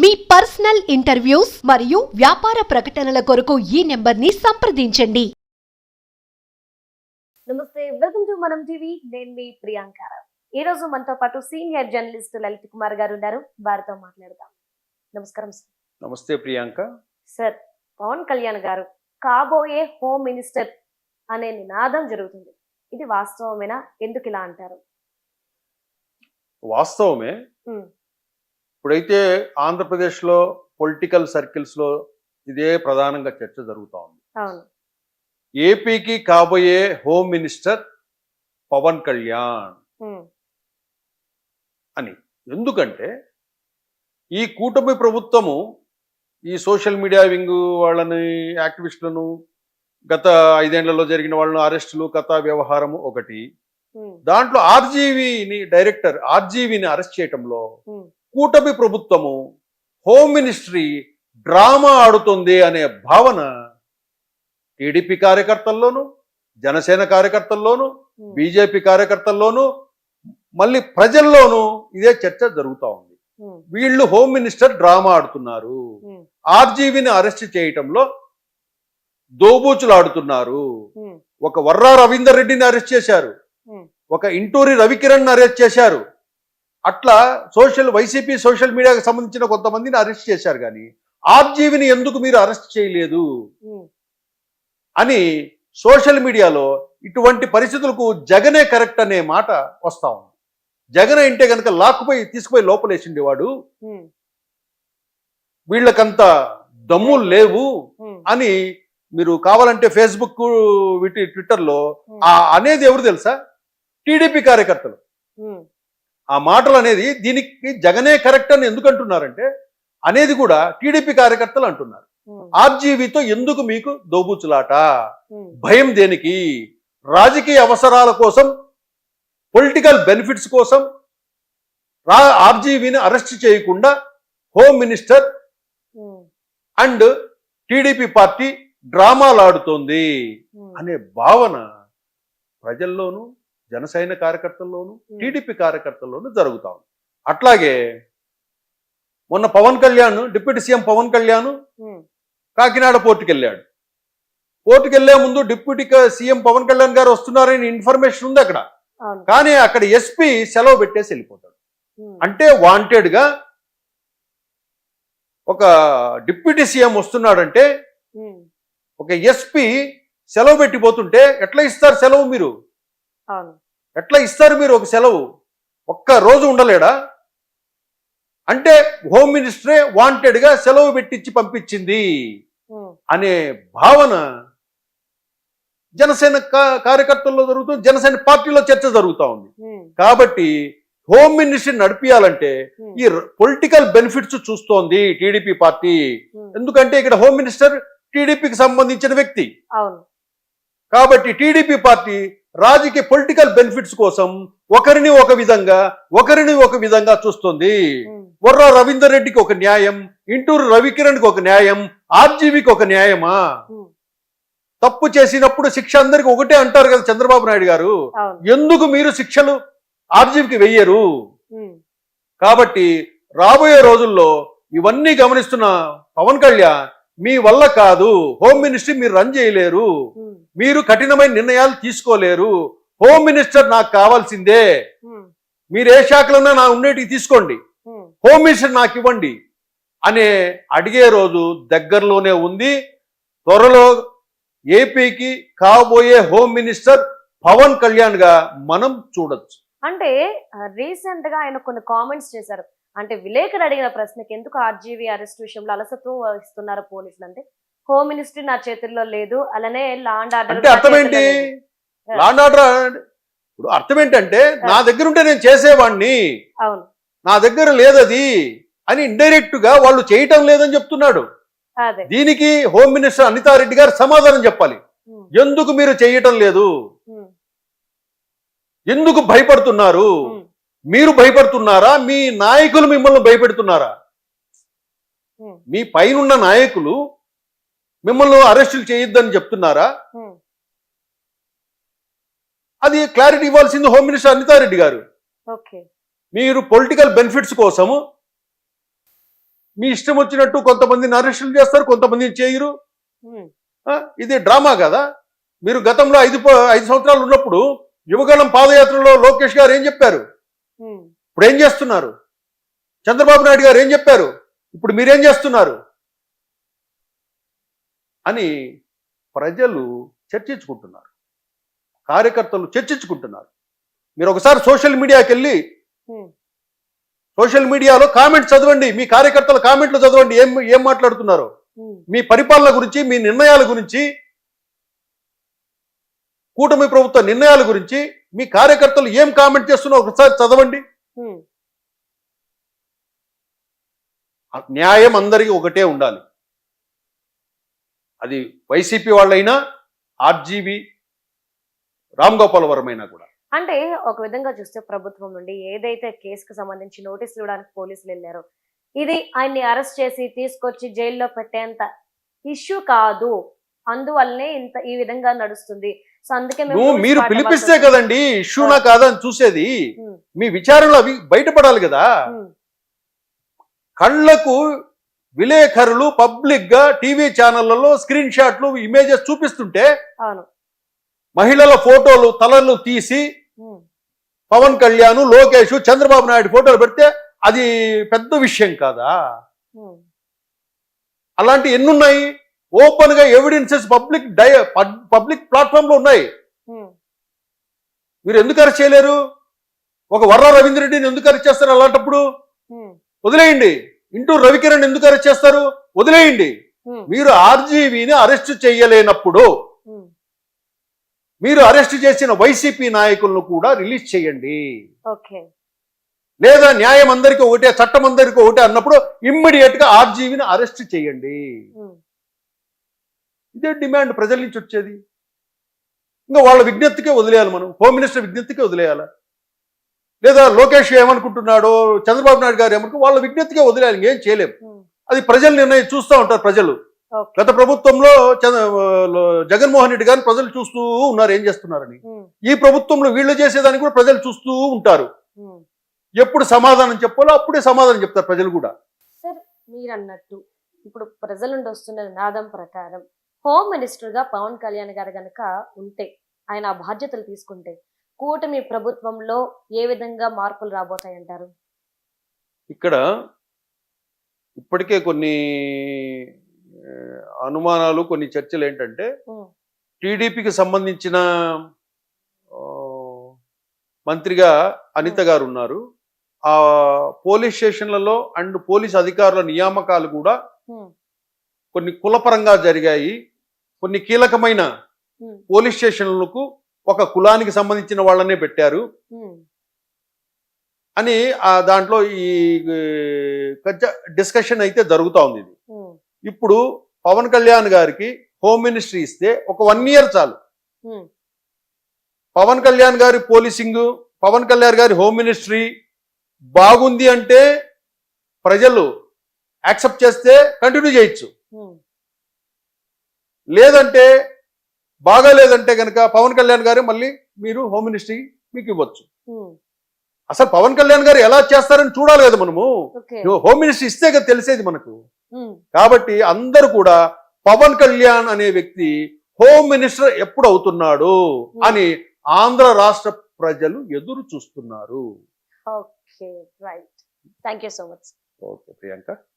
మీ personal interviews మరియు వ్యాపార ప్రకటనల కొరకు ఈ నెంబర్ని సంప్రదించండి. నమస్తే వెల్కమ్ టు మనం టీవీ. నేను మీ ప్రియాంక ఈ రోజు మనతో పాటు సీనియర్ జర్నలిస్ట్ లలిత్ కుమార్ గారు ఉన్నారు. వారితో మాట్లాడదాం. నమస్కారం సార్. నమస్తే ప్రియాంక. సార్ పవన్ కళ్యాణ్ గారు కాబోయే హోమ్ మినిస్టర్ అనే నినాదం జరుగుతుంది. ఇది వాస్తవమేనా? ఎందుకు ఇలా అంటారు? వాస్తవమే. ఇప్పుడైతే ఆంధ్రప్రదేశ్లో పొలిటికల్ సర్కిల్స్లో ఇదే ప్రధానంగా చర్చ జరుగుతూ ఉంది. ఏపీకి కాబోయే హోమ్ మినిస్టర్ పవన్ కళ్యాణ్ అని. ఎందుకంటే ఈ కూటమి ప్రభుత్వము ఈ సోషల్ మీడియా వింగ్ వాళ్ళని యాక్టివిస్టులను గత ఐదేళ్ళలో జరిగిన వాళ్ళను అరెస్టులు కథా వ్యవహారము ఒకటి. దాంట్లో ఆర్జీవీని డైరెక్టర్ ఆర్జీవీని అరెస్ట్ చేయటంలో కూటమి ప్రభుత్వము హోమ్ మినిస్ట్రీ డ్రామా ఆడుతుంది అనే భావన టీడీపీ కార్యకర్తల్లోనూ జనసేన కార్యకర్తల్లోనూ ఉమ్, బీజేపీ కార్యకర్తల్లోనూ మళ్ళీ ప్రజల్లోనూ ఇదే చర్చ జరుగుతూ ఉంది. ఉమ్, వీళ్ళు హోమ్ మినిస్టర్ డ్రామా ఆడుతున్నారు. ఉమ్, ఆర్జీవీని అరెస్ట్ చేయటంలో దోబూచులాడుతున్నారు. ఉమ్, ఒక వర్రా రవీందర్ రెడ్డిని అరెస్ట్ చేశారు. ఒక ఇంటూరి రవికిరణ్ అరెస్ట్ చేశారు. అట్లా సోషల్ వైసీపీ సోషల్ మీడియాకి సంబంధించిన కొంతమందిని అరెస్ట్ చేశారు కానీ ఆర్జీవిని ఎందుకు మీరు అరెస్ట్ చేయలేదు? అని సోషల్ మీడియాలో ఇటువంటి పరిస్థితులకు జగనే కరెక్ట్ అనే మాట వస్తా ఉంది. జగన్ అంటే కనుక లాక్కుపోయి తీసుకుపోయి లోపలేసిండేవాడు వీళ్ళకంత దమ్ములు లేవు అని మీరు కావాలంటే ఫేస్బుక్ వీటి ట్విట్టర్లో ఆ అనేది ఎవరు తెలుసా? టీడీపీ కార్యకర్తలు. ఆ మాటలు అనేది దీనికి జగనే కరెక్ట్ అని ఎందుకు అంటున్నారంటే అనేది కూడా టీడీపీ కార్యకర్తలు అంటున్నారు. ఆర్జీవీతో ఎందుకు మీకు దోబుచులాట? భయం దేనికి? రాజకీయ అవసరాల కోసం పొలిటికల్ బెనిఫిట్స్ కోసం రా ఆర్జీవీని అరెస్ట్ చేయకుండా home minister and TDP party డ్రామాలాడుతోంది అనే భావన ప్రజల్లోనూ జనసైన కార్యకర్తల్లోనూ టీడీపీ కార్యకర్తల్లోనూ జరుగుతా ఉంది. అట్లాగే మొన్న పవన్ కళ్యాణ్ డిప్యూటీ సీఎం పవన్ కళ్యాణ్ కాకినాడ పోర్టుకి వెళ్ళాడు పోర్టుకి వెళ్ళే ముందు డిప్యూటీ సీఎం పవన్ కళ్యాణ్ గారు వస్తున్నారని ఇన్ఫర్మేషన్ ఉంది అక్కడ. కానీ అక్కడ ఎస్పీ సెలవు పెట్టేసి వెళ్ళిపోతాడు. అంటే వాంటెడ్గా ఒక డిప్యూటీ సీఎం వస్తున్నాడంటే ఒక ఎస్పీ సెలవు పెట్టిపోతుంటే ఎట్లా ఇస్తారు సెలవు మీరు? ఎట్లా ఇస్తారు మీరు ఒక సెలవు? ఒక్క రోజు ఉండలేడా? అంటే హోమ్ మినిస్టరే వాంటెడ్గా సెలవు పెట్టించి పంపించింది అనే భావన జనసేన కార్యకర్తల్లో జరుగుతుంది జనసేన పార్టీలో చర్చ జరుగుతూ ఉంది. కాబట్టి హోమ్ మినిస్ట్రీ నడిపియాలంటే ఉమ్, ఈ పొలిటికల్ బెనిఫిట్స్ చూస్తోంది టీడీపీ పార్టీ. ఎందుకంటే ఇక్కడ హోమ్ మినిస్టర్ టీడీపీకి సంబంధించిన వ్యక్తి. అవును. కాబట్టి టీడీపీ పార్టీ రాజకీయ పొలిటికల్ బెనిఫిట్స్ కోసం ఒకరిని ఒక విధంగా ఒకరిని ఒక విధంగా చూస్తుంది. వర్రా రవీందర్ రెడ్డికి ఒక న్యాయం ఇంటూరు రవికిరణ్కి ఒక న్యాయం ఆర్జీవీకి ఒక న్యాయమా? తప్పు చేసినప్పుడు శిక్ష అందరికి ఒకటే అంటారు కదా చంద్రబాబు నాయుడు గారు. ఎందుకు మీరు శిక్షలు ఆర్జీవీకి వెయ్యరు? కాబట్టి రాబోయే రోజుల్లో ఇవన్నీ గమనిస్తున్న పవన్ కళ్యాణ్ మీ వల్ల కాదు. హోమ్ మినిస్ట్రీ మీరు రన్ చేయలేరు. మీరు కఠినమైన నిర్ణయాలు తీసుకోలేరు. హోమ్ మినిస్టర్ నాకు కావాల్సిందే. మీరు ఏ శాఖలన్నా నా ఉండేటివి తీసుకోండి. హోమ్ మినిస్టర్ నాకు ఇవ్వండి అనే అడిగే రోజు దగ్గరలోనే ఉంది. త్వరలో ఏపీకి కాబోయే హోమ్ మినిస్టర్ పవన్ కళ్యాణ్గా మనం చూడొచ్చు. అంటే రీసెంట్గా ఆయన కొన్ని కామెంట్స్ చేశారు. అంటే విలేకరు అడిగిన ప్రశ్నకి ఎందుకు ఆర్జీవీ అరెస్ట్ విషయంలో అలసత్వం వహిస్తున్నారు పోలీసులు అంటే హోమ్ మినిస్ట్రీ నా చేతుల్లో లేదు అలానే లాండ్ ఆర్డర్ అంటే అర్థం ఏంటి లాండ్ ఆర్డర్ ఇప్పుడు అర్థం ఏంటంటే నా దగ్గర ఉంటే నేను చేసేవాడిని అవును. నా దగ్గర లేదది అని ఇండైరెక్ట్గా వాళ్ళు చేయటం లేదని చెప్తున్నాడు. దీనికి హోమ్ మినిస్టర్ అనితారెడ్డి గారు సమాధానం చెప్పాలి. ఎందుకు మీరు చేయటం లేదు? ఎందుకు భయపడుతున్నారు? మీరు భయపడుతున్నారా? మీ నాయకులు మిమ్మల్ని భయపెడుతున్నారా? మీ పైనున్న నాయకులు మిమ్మల్ని అరెస్టులు చేయొద్దని చెప్తున్నారా? అది క్లారిటీ ఇవ్వాల్సింది హోమ్ మినిస్టర్ అనితారెడ్డి గారు. మీరు పొలిటికల్ బెనిఫిట్స్ కోసము మీ ఇష్టం వచ్చినట్టు కొంతమందిని అరెస్టులు చేస్తారు కొంతమందిని చేయరు. ఇది డ్రామా కదా? మీరు గతంలో ఐదు ఐదు సంవత్సరాలు ఉన్నప్పుడు యువగళం పాదయాత్రలో లోకేష్ గారు ఏం చెప్పారు? ఇప్పుడు ఏం చేస్తున్నారు? చంద్రబాబు నాయుడు గారు ఏం చెప్పారు? ఇప్పుడు మీరేం చేస్తున్నారు? అని ప్రజలు చర్చించుకుంటున్నారు. కార్యకర్తలు చర్చించుకుంటున్నారు. మీరు ఒకసారి సోషల్ మీడియాకి వెళ్ళి సోషల్ మీడియాలో కామెంట్స్ చదవండి. మీ కార్యకర్తల కామెంట్లు చదవండి. ఏం ఏం మాట్లాడుతున్నారు. మీ పరిపాలన గురించి మీ నిర్ణయాల గురించి కూటమి ప్రభుత్వ నిర్ణయాల గురించి మీ కార్యకర్తలు ఏం కామెంట్ చేస్తున్నారో ఒకసారి చదవండి. న్యాయం అందరికీ ఒకటే ఉండాలి. అది వైసీపీ వాళ్ళైనా ఆర్జీవి రామ్ గోపాల్ వర్మైనా కూడా. అంటే ఒక విధంగా చూస్తే ప్రభుత్వం నుండి ఏదైతే కేసుకు సంబంధించి నోటీసులు ఇవ్వడానికి పోలీసులు వెళ్ళారో ఇది ఆయన్ని అరెస్ట్ చేసి తీసుకొచ్చి జైల్లో పెట్టేంత ఇష్యూ కాదు. అందువల్లనే ఇంత ఈ విధంగా నడుస్తుంది. సో అందుకే మేము నువ్వు మీరు పిలిపిస్తే. కదండి ఇష్యూనా కాదా అని చూసేది. మీ విచారణలో అవి బయటపడాలి కదా. కళ్ళకు విలేకరులు పబ్లిక్గా టీవీ ఛానళ్ళలో స్క్రీన్ షాట్లు ఇమేజెస్ చూపిస్తుంటే మహిళల ఫోటోలు తలలు తీసి పవన్ కళ్యాణ్ లోకేష్ చంద్రబాబు నాయుడు ఫోటోలు పెడితే అది పెద్ద విషయం కాదా? అలాంటి ఎన్నున్నాయి? ఓపెన్గా ఎవిడెన్సెస్ పబ్లిక్ డై పబ్లిక్ ప్లాట్ఫామ్లో ఉన్నాయి. ఉమ్, మీరు ఎందుకు అరెస్ట్ చేయలేరు? ఒక వర్ర రవీంద్ర రెడ్డిని ఎందుకు అరెస్ట్ చేస్తారు అలాంటప్పుడు? ఉమ్, వదిలేయండి. ఇంటూ రవికిరణ్ ఎందుకు అరెస్ట్ చేస్తారు? వదిలేయండి. ఉమ్, మీరు ఆర్జీవీని అరెస్ట్ చేయలేనప్పుడు మీరు అరెస్ట్ చేసిన వైసీపీ నాయకులను కూడా రిలీజ్ చేయండి. లేదా న్యాయం అందరికీ ఒకటే చట్టం అందరికీ ఒకటే అన్నప్పుడు ఇమ్మీడియట్గా ఆర్జీవీని అరెస్ట్ చేయండి. ఇదే డిమాండ్ ప్రజల నుంచి వచ్చేది. ఇంకా వాళ్ళ విజ్ఞప్తికే వదిలేయాలి మనం. హోమ్ మినిస్టర్ విజ్ఞప్తికే వదిలేయాలి. లేదా లోకేష్ ఏమనుకుంటున్నాడో చంద్రబాబు నాయుడు గారు ఏమనుకో వాళ్ళ విజ్ఞప్తికే వదిలేయాలి. ఇంకేం చేయలేం. ఉమ్, అది ప్రజల నిర్ణయం చూస్తూ ఉంటారు ప్రజలు. గత ప్రభుత్వంలో జగన్మోహన్ రెడ్డి గారిని ప్రజలు చూస్తూ ఉన్నారు ఏం చేస్తున్నారని. ఈ ప్రభుత్వంలో వీళ్ళు చేసేదాన్ని కూడా ప్రజలు చూస్తూ ఉంటారు. ఎప్పుడు సమాధానం చెప్పాలో అప్పుడే సమాధానం చెప్తారు ప్రజలు కూడా. సార్ మీరు అన్నట్టు ఇప్పుడు ప్రజల నుండి వస్తున్న నినాదం ప్రకారం హోమ్ మినిస్టర్గా పవన్ కళ్యాణ్ గారు గనక ఉంటే ఆయన బాధ్యతలు తీసుకుంటే కూటమి ప్రభుత్వంలో ఏ విధంగా మార్పులు రాబోతాయంటారు? ఇక్కడ ఇప్పటికే కొన్ని అనుమానాలు కొన్ని చర్చలు ఏంటంటే టీడీపీకి సంబంధించిన మంత్రిగా అనిత గారు ఉన్నారు. ఆ పోలీస్ స్టేషన్లలో అండ్ పోలీస్ అధికారుల నియామకాలు కూడా కొన్ని కులపరంగా జరిగాయి. కొన్ని కీలకమైన పోలీస్ స్టేషన్లకు ఒక కులానికి సంబంధించిన వాళ్ళనే పెట్టారు. అని ఆ దాంట్లో ఈ డిస్కషన్ అయితే జరుగుతూ ఉంది ఇది. ఇప్పుడు పవన్ కళ్యాణ్ గారికి హోమ్ మినిస్ట్రీ ఇస్తే ఒక వన్ ఇయర్ చాలు. పవన్ కళ్యాణ్ గారి పోలీసింగ్ పవన్ కళ్యాణ్ గారి హోమ్ మినిస్ట్రీ బాగుంది అంటే ప్రజలు యాక్సెప్ట్ చేస్తే కంటిన్యూ చేయొచ్చు. లేదంటే బాగా లేదంటే కనుక పవన్ కళ్యాణ్ గారే మళ్ళీ మీరు హోమ్ మినిస్ట్రీ మీకు ఇవ్వచ్చు. అసలు పవన్ కళ్యాణ్ గారు ఎలా చేస్తారని చూడాలి కదా మనము. హోమ్ మినిస్ట్రీ ఇస్తే కదా తెలిసేది మనకు. కాబట్టి అందరూ కూడా పవన్ కళ్యాణ్ అనే వ్యక్తి హోమ్ మినిస్టర్ ఎప్పుడు అవుతున్నాడు అని ఆంధ్ర రాష్ట్ర ప్రజలు ఎదురు చూస్తున్నారు. Okay right. Thank you so much. Okay Priyanka.